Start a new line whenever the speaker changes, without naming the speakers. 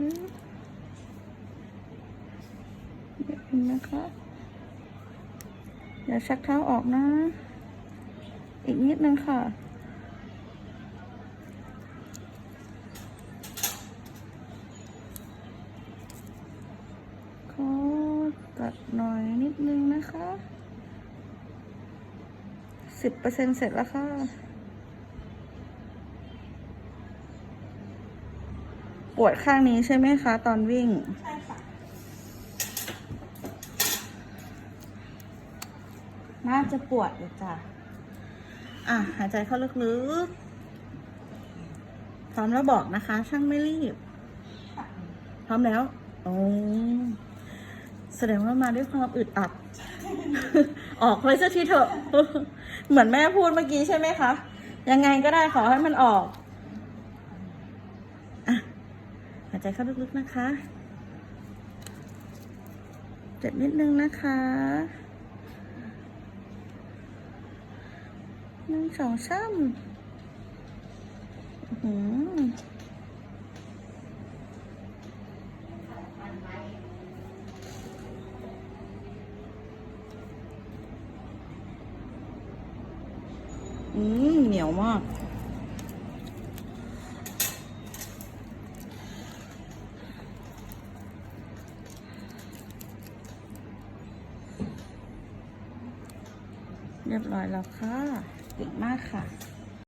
เดี๋ยวนึงนะคะอย่าชักเท้าออกนะ อีกนิดนึงค่ะ ขอตัดหน่อยนิดนึงนะคะสิบเปอร์เซ็นเสร็จแล้วค่ะ ปวดข้างนี้ใช่ไหมคะ ตอนวิ่ง
ใช่ค่ะ
น่าจะปวดอยู่จ้ะ อะ หายใจเข้าลึกๆพร้อมแล้วบอกนะคะ ช่างไม่รีบ พร้อมแล้ว โอ้แสดงว่ามาด้วยความอึดอัด ออกเลยสักทีเถอะ เหมือนแม่พูดเมื่อกี้ใช่ไหมคะ ยังไงก็ได้ขอให้มันออก อะ หายใจเข้าลึกๆนะคะ เจ็บนิดนึงนะคะหนึ่งสองสามอื้อหืออืมเหนียวมาก เรียบร้อยแล้วค่ะเก่งมากค่ะ